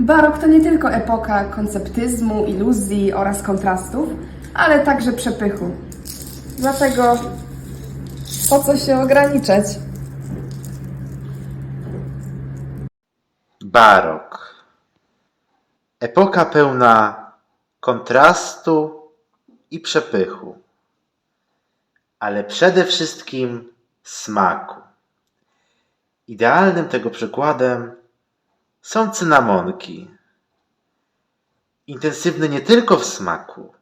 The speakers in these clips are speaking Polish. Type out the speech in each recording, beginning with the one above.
Barok to nie tylko epoka konceptyzmu, iluzji oraz kontrastów, ale także przepychu. Dlatego po co się ograniczać? Barok. Epoka pełna kontrastu i przepychu, ale przede wszystkim smaku. Idealnym tego przykładem są cynamonki. Intensywne nie tylko w smaku,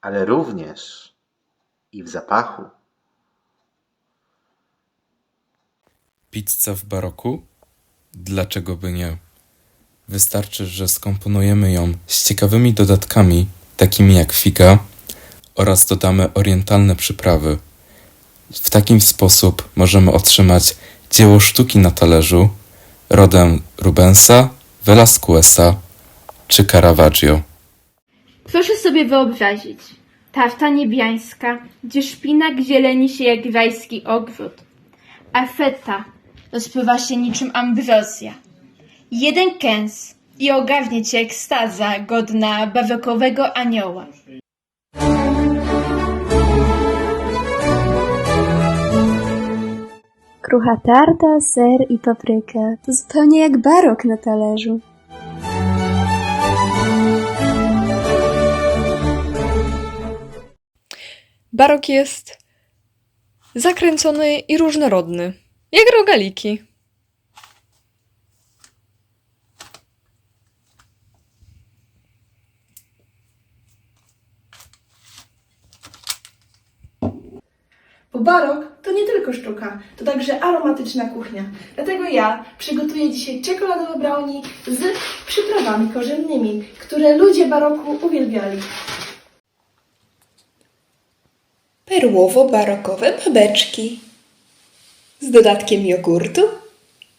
ale również i w zapachu. Pizza w baroku? Dlaczego by nie? Wystarczy, że skomponujemy ją z ciekawymi dodatkami, takimi jak figa, oraz dodamy orientalne przyprawy. W taki sposób możemy otrzymać dzieło sztuki na talerzu, rodem Rubensa, Velasqueza czy Caravaggio. Proszę sobie wyobrazić. Tarta niebiańska, gdzie szpinak zieleni się jak rajski ogród, a feta rozpływa się niczym ambrozja. Jeden kęs i ogarnie cię ekstaza godna barokowego anioła. Krucha tarta, ser i papryka. To zupełnie jak barok na talerzu. Barok jest zakręcony i różnorodny, jak rogaliki. Bo barok tylko sztuka, to także aromatyczna kuchnia. Dlatego ja przygotuję dzisiaj czekoladowe brownie z przyprawami korzennymi, które ludzie baroku uwielbiali. perłowo-barokowe babeczki z dodatkiem jogurtu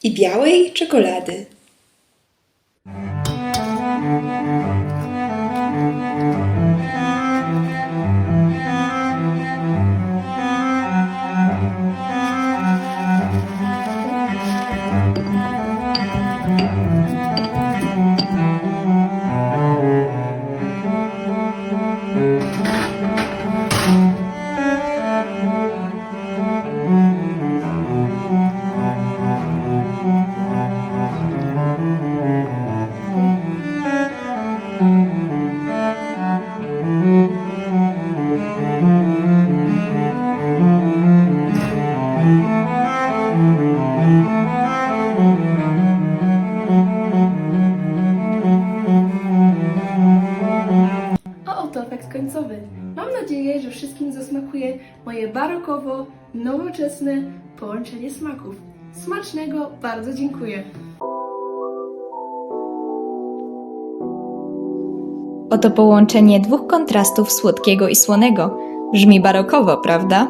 i białej czekolady. Efekt końcowy. Mam nadzieję, że wszystkim zasmakuje moje barokowo, nowoczesne połączenie smaków. Smacznego, bardzo dziękuję. Oto połączenie dwóch kontrastów słodkiego i słonego. Brzmi barokowo, prawda?